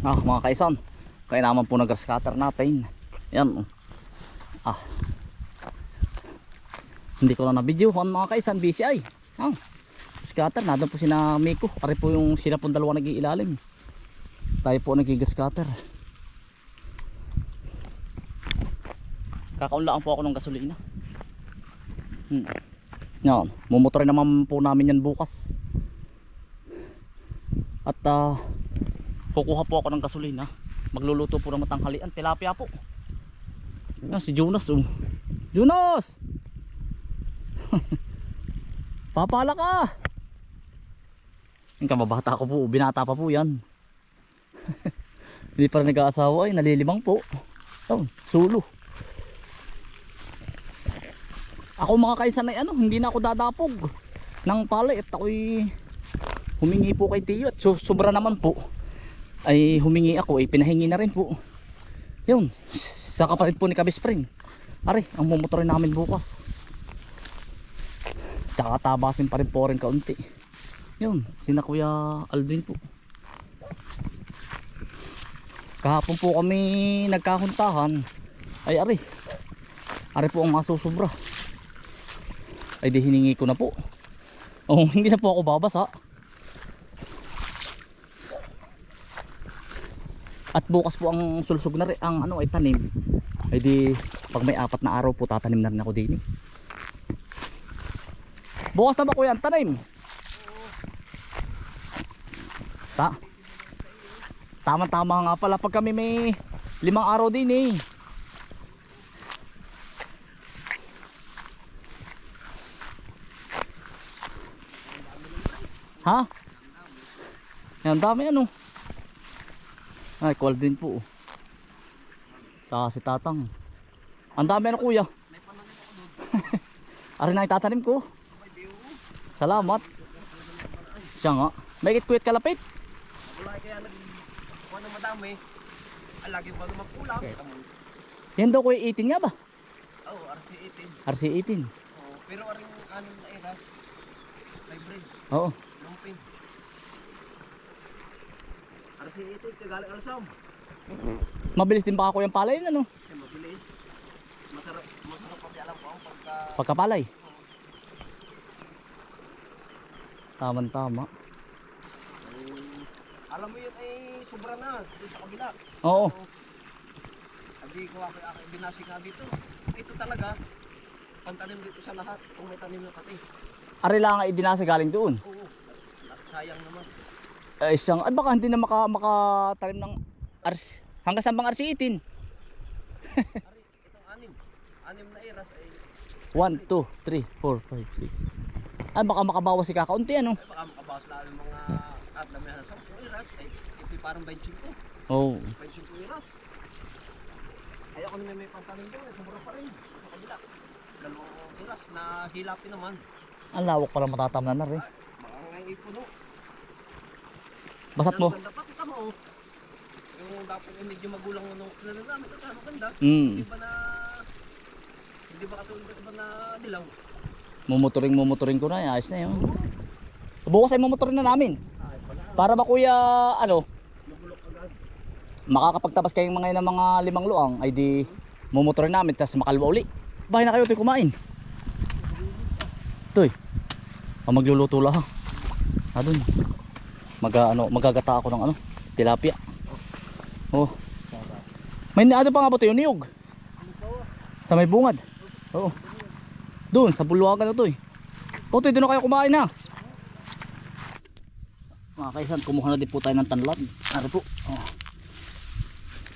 Ah, mga kaisan. Kaya naman po nag scatter natin. Yan. Ah. Hindi ko na na-videohan mga kaisan. Busy ay. Ah. Scatter. Nandun po sina Miko. Ari po yung sila pong dalawa nag-iilalim. Tayo po nag-scatter. Kakaunlaan po ako ng gasolina. Hmm. Yan. Mumotorin naman po namin yan bukas. At ah, kukuha po ako ng gasolina. Magluluto po ng matanghalian. Tilapia po. Yan si Jonas. Oh. Jonas! Papala ka! Yung kababata ko po. Binata pa po yan. Hindi pa rin nag-aasawa ay nalilimang po. Oh, sulo. Ako mga kaisanay ano, hindi na ako dadapog ng palay at ako'y humingi po kay Tiyo at so, sobra naman po ay humingi ako ay pinahingi na rin po. Yun sa kapatid po ni Kabis Spring. Ari ang mumotorin namin bukas tsaka tabasin pa rin po rin kaunti. Yun sina kuya Alvin po. Kahapon po kami nagkahuntahan. Ay ari ari po ang masusubra ay di hiningi ko na po. Oh hindi na po ako babasa At bukas po ang sulsog na rin, ang ano ay tanim. Ay di pag may apat na araw po tatanim na rin ako din. eh. Bukas na ba kuya ang tanim? Ta. Tama tama nga pala pag kami may limang araw din eh. Ha? Yan dami ano. Ay, kwal din po. oh. Sa si Tatang. Ang dami ano kuya. Ari na itatanim ko. Salamat. Siya nga. May kit kalapit. Wala kaya nag... Kung ano madami, ang lagi ba naman kulang? Yan daw kuya 18 nga ba? Oo, oh, RC18. RC18. Oo, pero aring anim na eras, hybrid, Oo. lumpin. RC18, kagaling alasam. Mabilis din baka kuya ang palay yun ano. Ay, mabilis. Masarap, masarap pati alam ko pagka... Pagkapalay. Taman tama. Ay, alam mo yun ay sobra na, doon sa kabila. Oo. Hindi ko ako, ako binasi nga dito. Ito talaga, pantanim dito sa lahat, kung may tanim na pati. Ari lang nga idinasa galing doon. Oo, sayang naman. Ay siyang, ay baka hindi na maka, makatanim ng RC. Hanggang saan bang RC18? Ari, itong anim. Anim na eras ay 1, 2, 3, 4, 5, 6. Ay baka makabawas si kakaunti ano. Ay, baka makabawas lalo mga kadamihan sa iras. Ay, ito yung parang 25. Oo. 25 iras. Ay, ako naman may pantanin doon. Ay, sumura pa rin. Sa kabila. Dalawang iras na hilapin naman. Ang lawak pala matatamnan na rin. Ay, ngayon ipuno. Basat mo. Ang ganda pa, kita mo. oh. Yung dapat medyo magulang mo nung ano ganda. Mm. Hindi ba na... Hindi ba katulad iba na dilaw? Mumuturing mumuturing ko na. Ayos na yun. Bukas ay mumuturing na namin. Para ba kuya, ano, Nabulok agad. makakapagtabas kayong mga ng mga limang luang ay di mumuturing namin tapos makalwa uli. Bahay na kayo, ito'y kumain. Ito'y. Ah, magluluto lang. Ah, dun. Mag, ano, magagata ako ng ano, tilapia. Oh. May ano pa nga ba yung niyog? Sa may bungad. Oo. Doon, sa bulwagan na to eh. O, doon na kayo kumain na. Mga kaisan, kumuha na din po tayo ng tanlad. Ano po? Oh.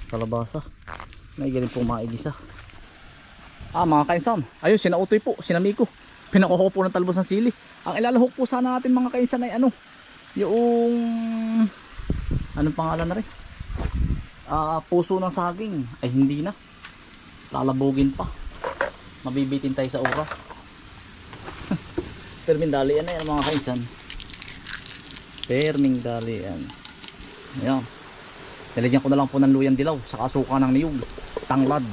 Kalabasa. May galing pong maigisa. Ah, mga kaisan. Ayun, sinautoy po. Pinakuha ko po ng talbos ng sili. Ang ilalahok po sana natin mga kaisan ay ano, yung anong pangalan na rin? Ah, puso ng saging. Ay hindi na. Lalabugin pa. Mabibitin tayo sa oras. Perming dalian na yan mga kaisan. Perming dalian. Ayan. Ko na lang po ng luyan dilaw saka suka ng niyog. Tanglad.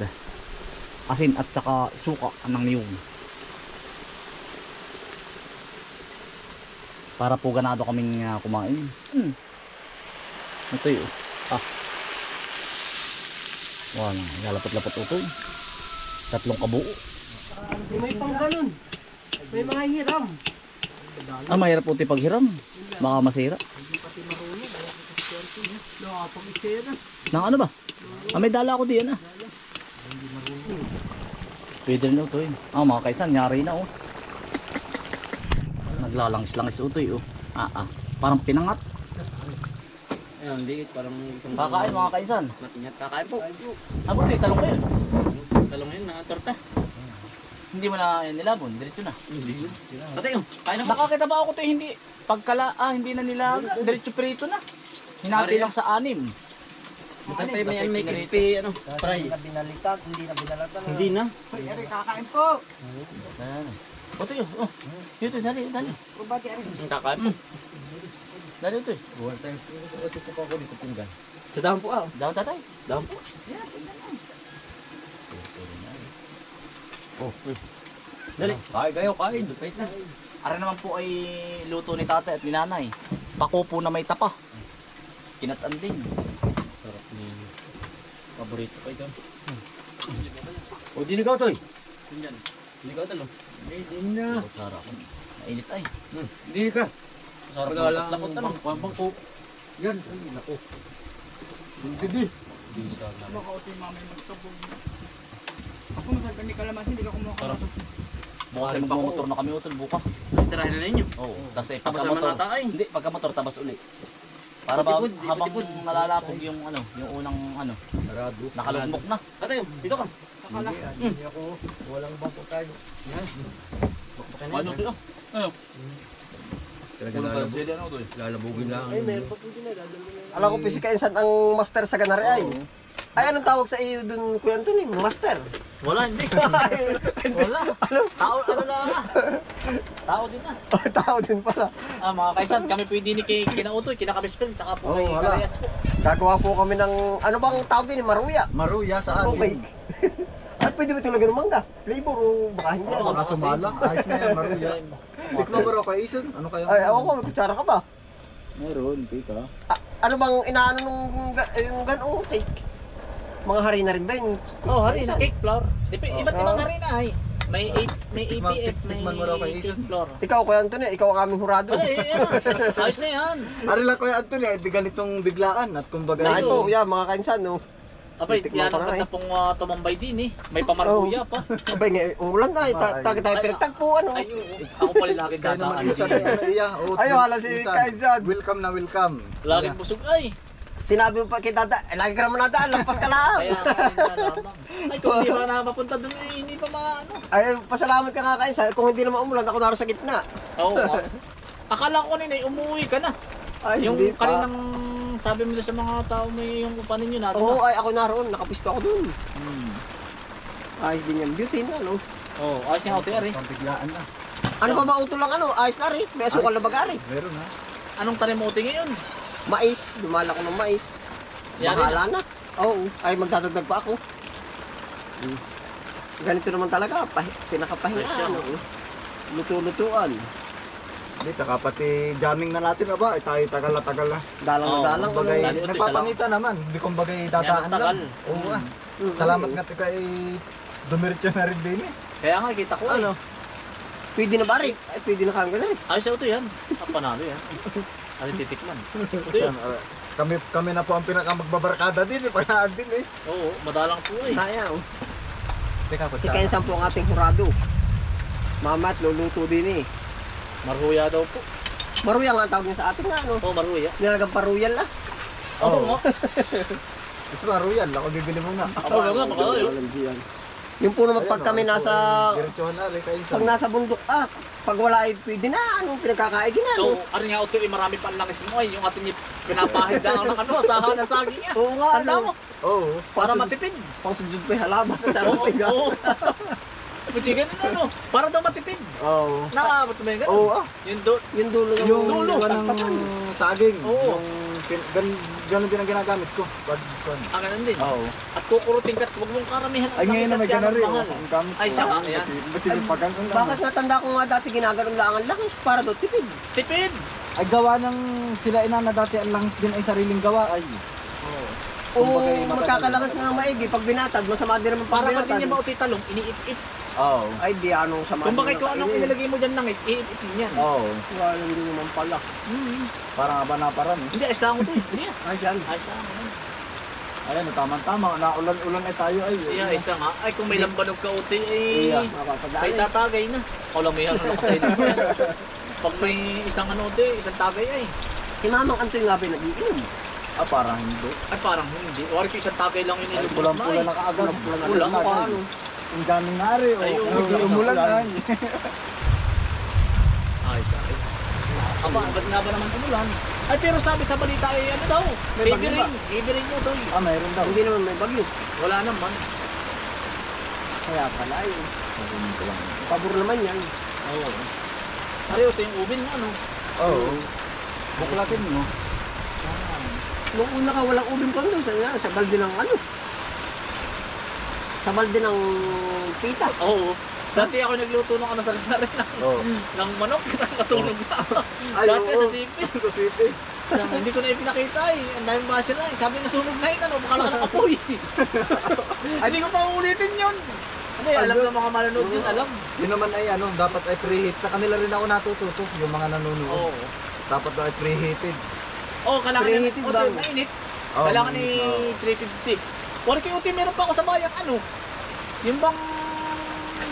Asin at saka suka ng niyog. Para po ganado kaming ah, kumain. Hmm. Ito yun. Ah. Wow, lalapot-lapot utoy. Tatlong kabuo. May pang ganun. May mga hiram. Ah, mahirap utoy paghiram. Baka masira. Nang ano ba? Ah, may dala ako diyan ah. Pwede rin utoy. Ah, mga kaisan, nyari na oh. Naglalangis-langis utoy oh. Ah, ah. Parang pinangat. Ayun, liit. Parang isang Kakain mga kaisan. Matingat kakain po. Ah, buti, talong ko yun. Talong yun, na torta. Hindi mo na yan nilabon, diretso na. Hindi yun. Tatay yun. Kain na po. Nakakita ba ako to hindi pagkala ah hindi na nila diretso prito na. Hinati lang sa anim. Basta pa may, may crispy, ano, fry. Hindi na binalitan, hindi na binalatan. Hindi na. kakain po. Ayan. O to yun. Oh. Dito, dali, dali. Kubati ari. Ang kakain po. Dali ito eh. Sa dahon po ah. Daw tatay. Dahon po. Oh, Dali. Kain kayo, kain. Wait na. Ara naman po ay luto ni tatay at ni nanay. Pako po na may tapa. Kinatan din. Sarap ni paborito ko ito. O dinigaw to eh. Yan. Hindi ka Hindi na. Sarap. Mainit ay. Hindi ka. Sarap Wala ng lang. lakot ano. Kumpang ko. Yan. Ay, nako. Hindi. Di sana. Makauti mamay magtubog. Ako masagal ni Kalamas, hindi ka kumuha Sarap. Bukas ay magmumotor na kami utol bukas. Tirahin na ninyo. Oo. Tapos eh, pagka naman motor. Hindi, pagka motor tabas uli. Para ba habang nalalapog yung ano, yung unang ano, nakalugmok na. Tatay, dito ka. Sakala. Hindi ako. Walang bangko tayo. Ano to? Ano? Talaga Ano ba? lalabog. Sili ano to? Lalabugin lang. Alam ko physical insan ang master sa ganari ay. Ay, anong tawag sa iyo dun, Kuya Anthony? Master. Wala, hindi. Wala. Tao, ano na nga. Tao din na. Oh, Tao din pala. Ah, mga kaisan, kami pwede ni kay kinautoy, kinakabespin, tsaka po Oo, kay wala. Karayas po. Gagawa po kami ng, ano bang tawag din? Maruya. Maruya sa Okay. Ay, pwede ba talaga ng mangga? Flavor o baka hindi? Oo, ano? Baka sumala. Ayos na yan, Maruya. Hindi ko mabaro kay Ison. Ano kayo? Ay, ako ko, may kutsara ka ba? Meron, pika. Ah, ano bang inaano nung yung ganong cake? Mga harina rin ba yun? Oh, harina, cake flour. Dep iba't Oo. ibang harina ay. May may APF, may tikman mo raw kay cake flour. Ikaw, Kuya Anthony, ikaw ang aming hurado. Wala, eh, yan. Ayos na yan. Ari lang kuya Anthony, eh, di ganitong biglaan at kumbaga. Nakain po, yeah, mga kainsan, no? Abay, Tikman yan pa ang nga, ganda pong uh, tumambay din eh. May pamaruya pa. Abay, nga, umulan na, eh. Ta- tayo tayo Ay, pinagtagpo, ano? Ay, ako pala lagi Kaya dadaan isa na iya. oh, Ay, wala si Isan. Kainsan. Welcome na welcome. Laging busog ay. Sinabi mo pa kay Tata, eh, lagi ka naman nadaan, lampas ka lang. Kaya na lamang. Ay, kung hindi pa napapunta doon eh, hindi pa maano. Ay, pasalamat ka nga kainsan. Kung hindi naman umulan, ako naroon sa gitna. Oo nga. Akala ko kanina, eh, umuwi ka na. Ay, yung hindi pa. kaninang sabi mo sa mga tao may yung upanin nyo natin. Oo, ay ako naroon. Nakapisto ako dun. Hmm. Ayos din yan. Beauty na, no? Oo, oh, ayos yung OTR eh. Pambiglaan na. Ano pa ba uto lang, ano? Ayos na rin. May asukal na bagari. Meron ha. Anong tanim mo OT ngayon? Mais. Dumala ko ng mais. Yari Bahala na. Oo. Ay, magdadagdag pa ako. Hmm. Ganito naman talaga. Pah pinakapahinga. Fresh yan. Ano? Luto-lutuan. Hindi, tsaka pati jamming na natin aba. Eh, tayo tagal na tagal na. Dalang Oo, na dalang. Kumbaga, ano? Dali, utoy, nagpapangita naman. Hindi kumbaga dadaan Yan, tagal. lang. Oo ah. Hmm, Salamat ano? nga tika ay dumiretso na rin din eh. Kaya nga, kita ko eh. Ano? Pwede na ba rin? Ay, pwede na kami rin. Ayos yung OT yan. Ah, panalo yan. Ano titikman? Ito. Yan, ah, kami kami na po ang pinaka magbabarkada din eh. Panaan din eh. Oo, madalang po eh. Kaya, oh. Teka, Si Kensan po ang ating hurado. Mama at luluto din eh. Marhuya daw po. Maruya nga ang tawag niya sa atin nga, ano? Oo, marhuya. Nilagang paruyal na. Oo Oo. nga. Mas maruyan. Ako bibili mo nga. Oo nga, baka tayo. Yung po naman pag kami oh, nasa, Diretsohan na, like kayo pag nasa bundok, ah, pag wala ay pwede na, ano, pinagkakaigin na, So, no? ano nga eh, marami pa ang langis mo ay. Yung ating pinapahid na ng ano, asahan ng saging yan. Oo nga, ano, Oo. para matipid. pang sujud pa yung halabas sa Oo, oo. Puchigan na ano, para daw matipid. Oo. Nakakabot ba yung Oo, ganun? ah, Yung do, yung dulo ng Yung Dulo, dulo ng tagpasan. saging. Oo. Yung pin, gan, ganun din ang ginagamit ko. Pag, pag, ang ganun din. Oo. At kukurutin ka, at huwag mong karamihan ang Ay ngayon na may langis at yan ganun rin. ang mahal. oh. Ang gamit Ay, ko. siya nga, ayan. Ba't sinipagan ko lang? Bakit natanda ko nga dati ginaganon lang ang langis para daw tipid. Tipid! Ay gawa ng sila ina na dati ang langis din ay sariling gawa ay. Oo, Kumbaga, eh, matagal. magkakalakas nga maigi. Pag binatad, masama din naman pag Para binatad. di niya mauti talong, iniip-ip. Oo. Ay, di anong sama. Kung bakit kung anong inilagay mo dyan langis, iip-ipin yan. Oo. Wala hindi naman pala. Hmm. Parang aba na parang. Hindi, ayos lang ako to. eh. Hindi yan. Ay, yan. Ayos lang ako. Ayan, tama-tama. Naulan-ulan eh tayo ay. Iya, isa nga. Ay, kung may lambanog ka uti, ay... Iya. Mapapadali. Ay, tatagay na. Kalamihan na ako sa inyo. Pag may isang ano uti, isang tagay ay. Si Mamang Antoy nga ba nag-iinom? Ah, parang hindi. Ay, parang hindi. Wari ko isang tagay lang yun Ay, nilubog pulang-pula na kaagad. Pulang-pula na Pulang ano. Ang daming nari. Oh. Ay, oo, Ay, oo, umulan na. Ay, sa akin. Aba, ba't nga ba naman umulan? Ay, pero sabi sa balita ay ano daw? May Heavy bagyo rain. Heavy rain mo to. eh. Ah, mayroon daw. Hindi naman may bagyo. Wala naman. Kaya pala eh. Ko lang. Pabor naman yan. Oo. Ay, ito yung ubin mo, ano? Oo. Buklatin mo. Nung una ka walang ubing kondo, sa, sa balde ng ano? Sa balde ng pita. Oo. Dati ako nagluto ng ano sa rin ng, Oo. ng manok. Nakasunog na. Ay, Dati oo. sa sipi. Sa city. hindi ko na ipinakita eh. Ang daming basya na eh. Sabi nasunog na yun, ano? Baka lang nakapoy. Ay, hindi ko pa uulitin yun. Ano eh, alam ng mga manonood yun, alam. Yun naman ay ano, dapat ay preheat. Sa kanila rin ako natututo, yung mga nanonood. Oo. Dapat daw ay preheated. Oo, kailangan Preheated oh, lang. mainit. Oo, kailangan ni mainit, 350. Wala kayo uti, meron pa ako sa bayang ano. Yung bang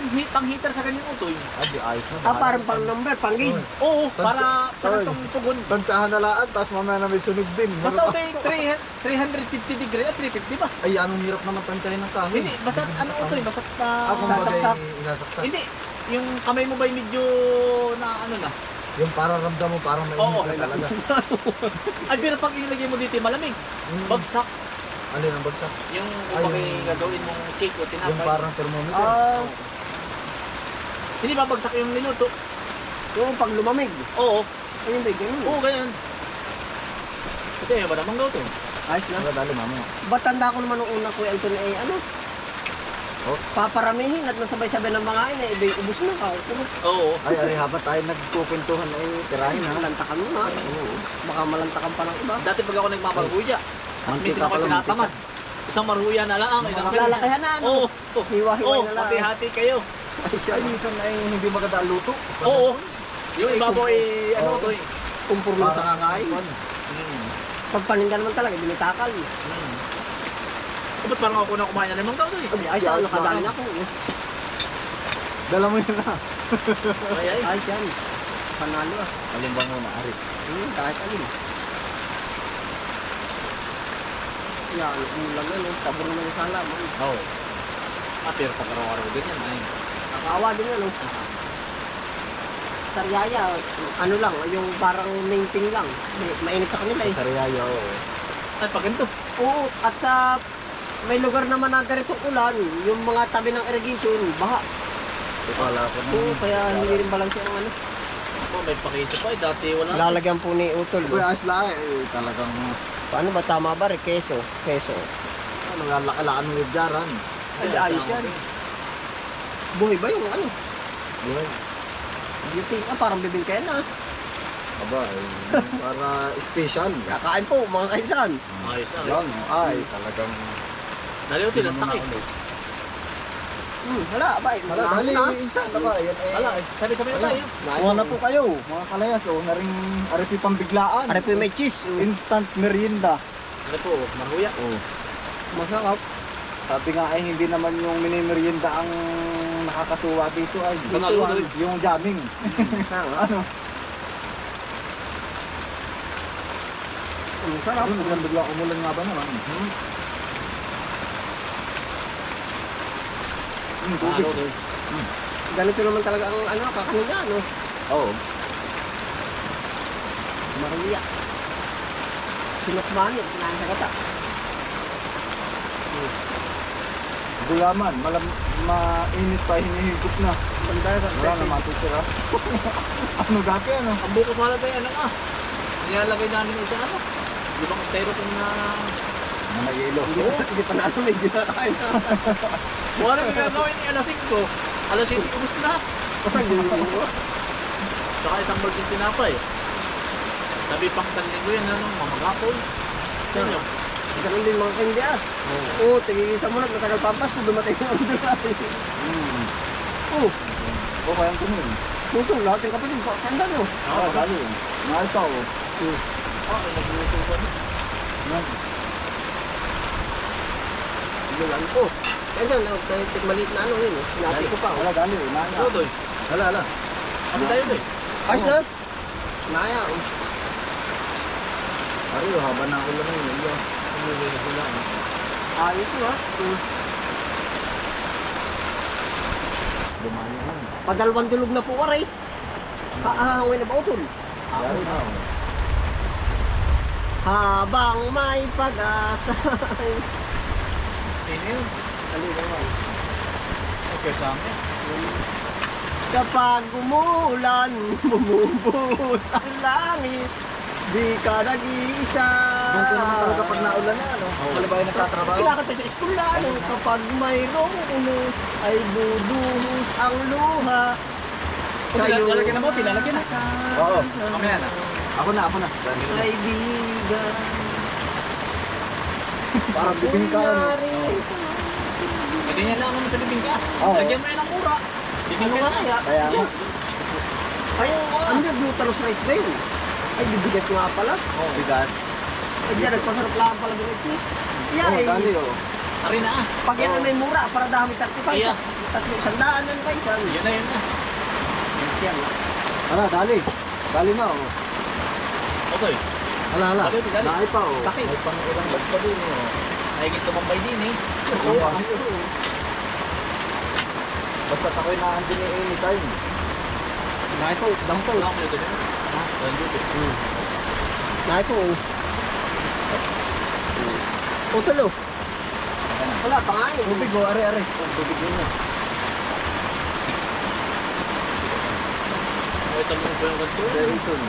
hi- pang heater sa kanyang utoy. Ah, di ayos na. Ah, parang pang number, pang gauge. Oo, para sa kantong pugon. Bantahan na laan, tapos mamaya na may sunog din. Basta utoy, 300 350 degree at 350 ba? Ay, anong hirap naman tansyahin ng kahoy. Hindi, basta ano utoy, basta Ah, uh, kung bagay, Sasaksak. inasaksak. Hindi, yung kamay mo ba medyo na ano na? Yung parang ramdam mo, parang may Oo. init na talaga. Ay, pero pag ilagay mo dito, malamig. Mm. Bagsak. Ano yung bagsak? Yung Ay, kung yung- gagawin mong cake o Yung tinapay. parang thermometer. Ah, Hindi ba bagsak yung niluto? yung pag lumamig. Oo. Ayun ba, ganun. Oo, ganyan. Ito yung ba namang daw to? Ayos na. Wala dali, mama. Ba't tanda ko naman nung una Kuya Anton eh, ano? Oh. Paparamihin at nasabay-sabay ng mga ina, iba'y ubus na ka. Pero Oo. Ay, ay, habang tayo nagkukwentuhan ay tirahin ha. malantakan mo na. Baka malantakan pa ng iba. Dati pag ako nagmamarhuya, at minsan ako tinatamad. Isang marhuya na lang, isang Baka lalakihan na, ano? Oo. Oh, Hiwa-hiway oh, na lang. hati-hati kayo. Ay, siya. Ay, minsan ay hindi maganda luto. Oo. Yung iba po ay ano Oo. to eh. Kumpur lang sa kakain. Hmm. Pag paninda naman talaga, dinitakal. Hmm. Ba't parang ako na kumain na limang daw to eh? Ay, ay, saan nakadaan ako. eh. Dala mo yun na. Ay, ay. Ay, yan. Panalo ah. Alin bang muna, Ari? Hmm, kahit alin. Yan, ulam na, no? Pabor na ng salaman. Oo. Ah, pero pag araw-araw ganyan ay. Nakakawa din ano. Sariaya, ano lang, yung parang mainting lang. May, mainit sa kanila eh. Sariaya, oo. Ay, pag ganito. Oo, at sa may lugar naman na ganitong ulan, yung mga tabi ng irrigation, baha. Wala ko na. Oo, kaya hindi rin balanse ang ano. Oh, may pakisa pa eh. Dati wala. Lalagyan po ni Utol. Uy, ayos lang eh. Talagang, Paano ba tama ba? Keso. Keso. ano, lalakalaan mo yung jaran. Ay, ayos yan. Buhay ba yung ano? Buhay. Beauty. Ah, parang bibingka yan ah. Aba, eh, para special. Kakain po, mga kaisan. Ayos ah. Yan, ay, talagang... Dali util, ang takay. Hmm, hala, ba? Wala, dali, isa na ba? Yan eh. Wala eh. Sabi-sabi na tayo. Kuha na po kayo, mga kalayas, oh, naring aripi pambiglaan. Yung may cheese? Oh, Instant merienda. Ano po, marhuya. Oh. Masarap. Sabi nga ay hindi naman yung minimerienda ang nakakatuwa dito ay yung, yung jamming. ano? Ang sarap. Biglang bigla umulan nga ba naman? Hmm? Hmm, tubig. Ano doon? Ganito naman talaga ang ano, kakanin ano. Oo. Maria. Sinukmani, sinahan sa kata. Gulaman, malam, mainit pa, hinihigop na. Banda sa Wala na matutira. ano dati ano? Ang buko pala tayo, ano ah. Nilalagay namin sa ano. Di ba styrofoam na... Mga nag-ilo. Hindi pa, hindi pa natin may ginakain na. Wala nang gagawin ni alas 5. Alas 7, ubus na. Saka isang bagong tinapay. Sabi pang isang linggo yan, ano, mamagapon. Yan yun. Ganun din mga hindi ah. Oo, tigigisa mo lang, matagal pa ang Pasko, dumating ang order natin. Hmm. Oo, O, kaya ito nun. puso, lahat ng kapatid, kanda nyo. Ah, dali. Mahal pa, oh. Ah, ay nagluto pa. Yan. Bulan ko. Kaya dyan, kahit maliit na ano yun, eh. Ko pa. Wala, dali. Mahal Ano doy? Wala, wala. Ano tayo doy? Ayos na. Naya, oh. Ari, oh, haba na ako lang yun. Umuwi na sila. ano? Ayos mo ah. Dumali na. Padalawang dulog na po, aray. Haahangin na ba utol? Yari na, oh. Habang may pag-asa. Sino yun? Dali naman. Okay, sa amin. Kapag umulan, bumubuhos ang langit, di ka nag-iisa. Doon ko naman talaga pag naulan na, ano? Wala ba yung nagtatrabaho? Kailangan tayo sa eskwelahan kapag mayroong unos ay bubuhos ang luha. Oh, tilal- lalagyan na mo, tilalagyan na. Oo. Mamaya na. Ako na, ako na. Kaibigan. Parang bibing ka, ano? Kunyari. Pwede niya lang naman sa bibingka. Oo. Lagyan mo yan ng mura. Ano Bibingka nga na. kaya? Kaya nga. Ay, ano yung glutinous rice ba yun? Ay, bibigas nga pala. Oh, bigas. Ay, diyan, nagpasarap lang pala ng ipis. Yeah, Oh, eh. dali, oh. Ari na ah. Pag yan ang may mura, para dami 35. Iya. Tatlo, sandaan na ba? Yun na yun na. Yan. Hala, dali. Dali na, oh. Okay. Hala, hala. Dali pa, oh. Bakit? May pang ilang bags pa din, oh. Nahigit tumambay din eh. Oo, ah. Basta ako'y naandun ni anytime. Nahay po, dang po. Ako nito. Ha? Nandito. Nahay po. Utol oh. Wala, pangain. Tubig, oh. Are, are. Tubig yun, oh. Ay, tamo ba yung ganito? Very soon.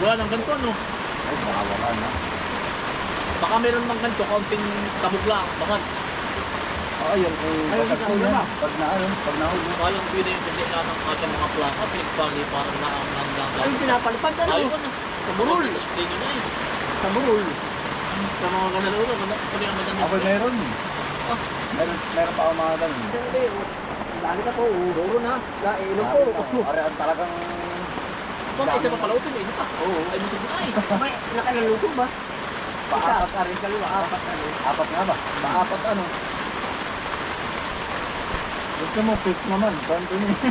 Wala nang ganito no. Ay, baka wala na. Baka meron mang ganito, kaunting tabog lang. Baka Oo, yun. Kung Ayun, basag yan. na. Pag na, ano, pag sayang pwede yung hindi na ng ating mga plaka. Pinagpali parang naanggang Ay, pinapalipad na Ayaw na. Sa burol. Display nyo na eh. Sa burol. Sa mga ulo, pwede naman na Ako meron. Ah. Meron, meron pa ako mga ganun. Dali ka po. Duro na. Nainom po. Are, ang talagang... Baka isa pa pala ito, may isa pa. Oo. Ay, musig na eh. May nakalaluto ba? Isa. Paapat na rin. Dalawa, apat ano. Apat nga ba? Paapat ano? Gusto mo, pick naman. Kanto niya.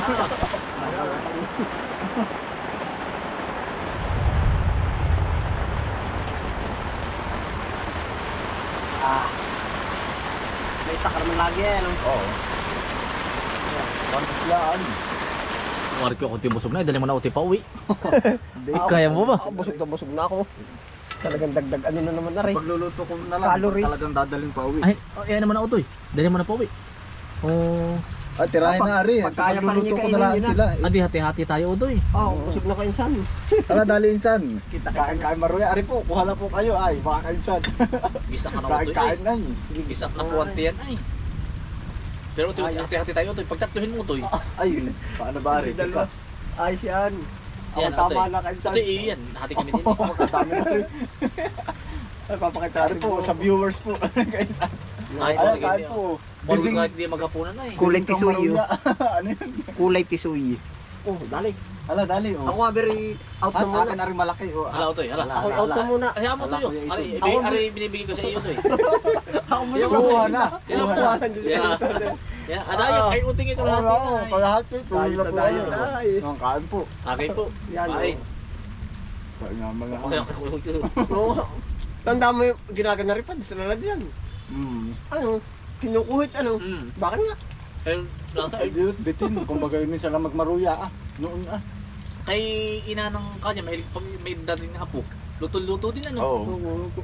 Ah. May stock naman lagi eh. Ano? Oo. Kanto yan. Mari ko kunti busog na, dali mo na uti pa uwi. Kaya mo ba? Ah, busog na busog na ako. Talagang dagdag ano na naman na rin. Pagluluto ko na lang. Calories. Talagang dadaling pa uwi. Ay, oh, yan naman na utoy. Dali mo na pa uwi. Oh, Ah, tirahin na Ari. Pag kaya pa Pagluluto niya ko na lang kainin yun, sila. adi hati-hati tayo utoy. Oo, oh, busog na ko insan. Tara, dali insan. Kita kain kain maruya. Ari po, kuha na po kayo. Ay, baka kainsan. Gisa ka na Kain utoy. kain Ay. na. Gisa na puwanti yan ay. Pero utoy, Ayos. hati-hati tayo utoy. Pagtatluhin mo utoy. Ay, paano ba? Dalawa. Teka. Ayos yan. Ako Yan, tama na kainsan. Utoy, iyan. Hati kami din. Oh, kadami na rin. Ay, papakita Ari po, sa viewers po. Kahit Ay, talaga kain hindi. po. Marunong Bibing- kahit hindi maghapunan na eh. Kulay bibing tisuyo. ano yun? Kulay tisuy. Oh, dali. Hala, dali. Oh. Ako nga very out na At muna. akin na rin malaki. Oh. Hala utoy, hala. Hala. Ako out na muna. Ay, mo Wala, utoy. Kuya Ari, Isun. ibi- Ako- ari, binibigay ko sa iyo utoy. Ako Yan, busog Kuha na. na. Yan, Kuha Kuha na. Na. Yan, adayo, kay uting ito Oo, lahat. oo, din, ay. kalahati. Kahit Tuloy na na po tayo kayo. na, eh. Ang kain po. Okay po. Yan, Ay. Kaya nga mga Okay, okay, okay. Oo. Tanda mo yung ginagana rin pa, sa lalagyan. Hmm. Ano? Kinukuhit ano? Hmm. Bakit nga? Ayun, lang tayo. Ay, di bitin. Kumbaga yun minsan lang magmaruya ah. Noon ah. Kay ina ng kanya, may, pag may dating na apo. Luto-luto din ano. Oo.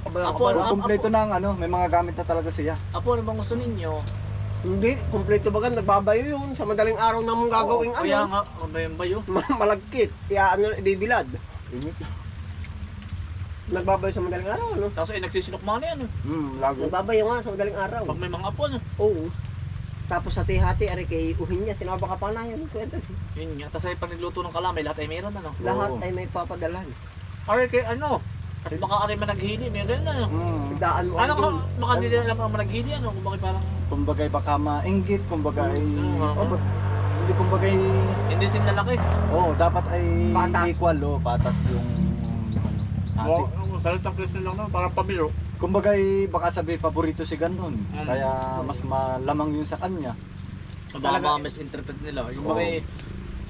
Abay, Apo, ako, So, kompleto na ang ano, may mga gamit na talaga siya. Apo, ano bang gusto ninyo? Hindi, kompleto ba nagbabayo yun sa madaling araw na mong gagawing Oo, Kaya ano? nga, ano ba yung bayo? Ma- Malagkit. Iya, ano, ibibilad. Nagbabayo sa madaling araw, ano? Tapos ay nagsisinukman na yan. oh. Hmm, lago. Nagbabayo nga sa madaling araw. Pag may mga apo, ano? Oo. Tapos hati-hati, ari kay uhin niya, sinaba ka pa na yan. Kwento. Yun nga. Tapos ay pag nagluto ng kalamay, lahat ay meron, ano? Lahat Oo. ay may papadalhan. Or kay ano, Baka ka rin managhili, may ganun ano. Mm. Daan mo Ano ka, doon. baka hindi nila alam ang managhili ano, kung bakit parang Kumbaga baka maingit, kumbaga ay... Mm. Oh, ba- hindi kumbaga ay... hindi sila lalaki. Oo, dapat ay Patas. equal, oh, patas yung... Ate. ang salitang Kristen lang naman, parang pamilyo. Kumbaga ay baka sabi paborito si ganun. Mm. Kaya mas malamang yun sa kanya. Baka mga misinterpret nila. Yung Oo. mga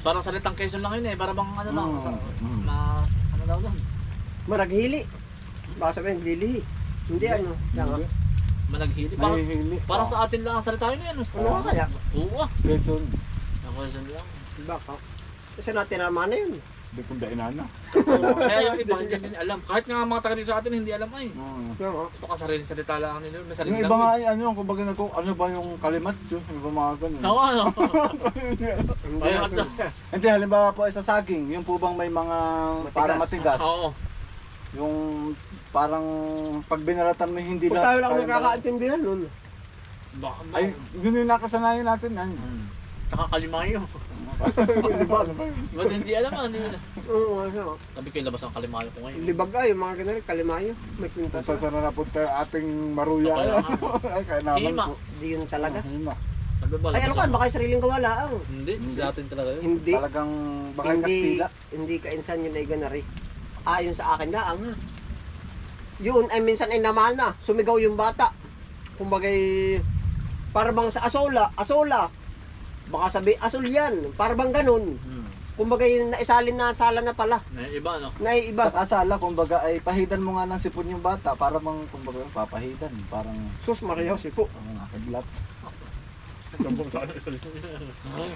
parang salitang Quezon lang yun eh, para bang ano lang, sa, mm. mas, ano daw doon, Maraghili. Baka sabihin, lili. Hindi ano. Yan nga. managhili. Parang, Nahihili. parang sa atin lang ang salita yun ano. Ano nga kaya? Oo ah, Quezon. ang Quezon lang. Baka. Kasi natin naman na yun. Hindi kong dainana. Kaya yung iba hindi din alam. Kahit nga mga taga dito sa atin hindi alam ay. Mm. Yan nga. Ito ka sarili salita lang nila, may sarili Yung iba nga ay ano, kumbaga nagko, ano ba yung kalimat yun? Yung iba mga ganun. Oo ano. Hindi halimbawa po ay sa saging, yung po bang may mga parang matigas. Oo. Yung parang pag binalatan mo hindi Kung tayo lang kaya- nakakaintindihan nun. Baka ba? Ay, yun yung nakasanayan natin. Ay. Hmm. Tsaka kalimayo. Libag. Ba't hindi alam ah, hindi nila. Oo, ano. Sabi ko ilabas ang kalimayo ko ngayon. Libag ay, yung mga ganun, kalimayo. May kwintas. Kung saan na napunta ating maruya. Ay, kaya naman Hima. po. Hindi yun talaga. Hima. Sabi ba, Ay, ano labas ka, ang- baka yung sariling gawala ang. Hindi, sa atin talaga yun. Hindi. Talagang baka hindi, Kastila. hindi ka insan yun ay ganari. Ayon sa akin na, ang ha. Yun ay minsan ay namal na. Sumigaw yung bata. Kumbagay, para bang sa asola, asola. Baka sabi, asol yan. Para bang ganun. Hmm. Kumbagay, naisalin na sala na pala. May iba no. Naiiba. Sa asala, kumbaga ay pahidan mo nga ng sipon yung bata para mang kumbaga papahidan. Parang Sus, Maria, sipo. ang nakaglat.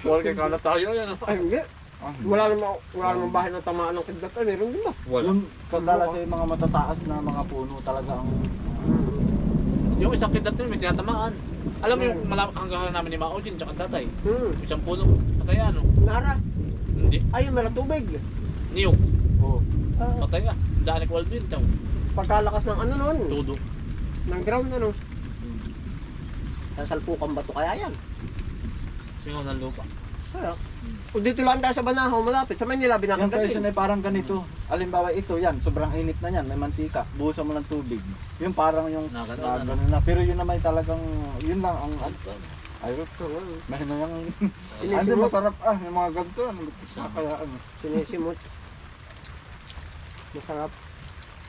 Wala kay kala tayo yan. Ay, hindi. Ah, Wala namang, wala namang bahay na tamaan ng kidlat. Ay, meron din ba? Yung kadala sa mga matataas na mga puno talaga ang Yung isang kidat nila may tinatamaan. Alam mo yung malapit hanggang namin ni Mao din, tsaka tatay. Hmm. Isang puno. Patay ano? Nara. Hindi. Ay, may tubig. Niyog. oh, Ah, Patay ah. Daan ni Waldwin. Taw. pagkalakas ng ano nun. Tudo. Ng ground, ano. Sa salpukan ba to kaya yan? Singaw ng lupa. Kaya. Kung dito lang tayo sa Banahaw, malapit. Sa Manila, Yung binakagat Quezon ay parang ganito. Alimbawa ito, yan, sobrang init na yan, may mantika. Buhusan mo ng tubig. Yung parang yung Na, ah, ano? ganun na. Pero yun naman talagang, yun lang ang, ay, ito, mahina yung, ano, Sinisimot. masarap ah, yung mga ganito, ano, kaya ano. Sinisimot. Masarap.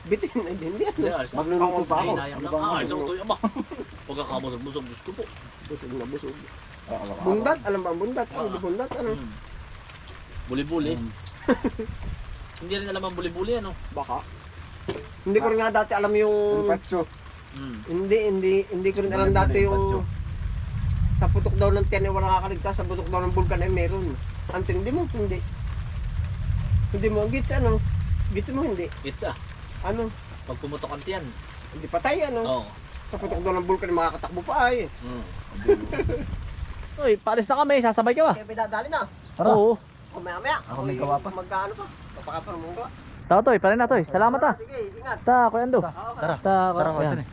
Bitin, hindi. Hindi, Ano? alis. Magluluto pa ako. Ano ba? Ah, isang tuyo ba? Pagkakabusog-busog, gusto po. Busog na busog. Bundat, alam ba ang bundat? Ano ba bundat? Ano? Hmm. Buli-buli. Mm. Hindi rin alam ang buli-buli ano. Baka. Hindi ko rin nga dati alam yung... Yung patso. Hmm. Hindi, hindi, hindi ko rin alam dati yung. Sa putok daw ng tiyan ay wala nakakaligtas, sa putok daw ng bulkan ay meron. Antindi mo? Hindi. Hindi mo, gits ano? Gits mo hindi. It's ah. Ano? Pag pumutok ang tiyan. Hindi patay ano? Oo. Sa putok daw ng bulkan ay makakatakbo pa ay. Hmm. Uy, paalis na kami. Sasabay ka ba? Kaya pinadali na. Tara. Oo. O maya. Ako may gawa pa. Magkaano pa? Kapakapan mo ba? Ta, toy. Pala na, toy. Salamat ah. Sige, ingat. Ta, Kuya Ando. Tara. Ta, Tara, Kuya. Tara.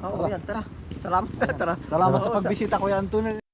Oo, yan, tara. Salamat. tara. Salamat sa pagbisita, Kuya Antonio.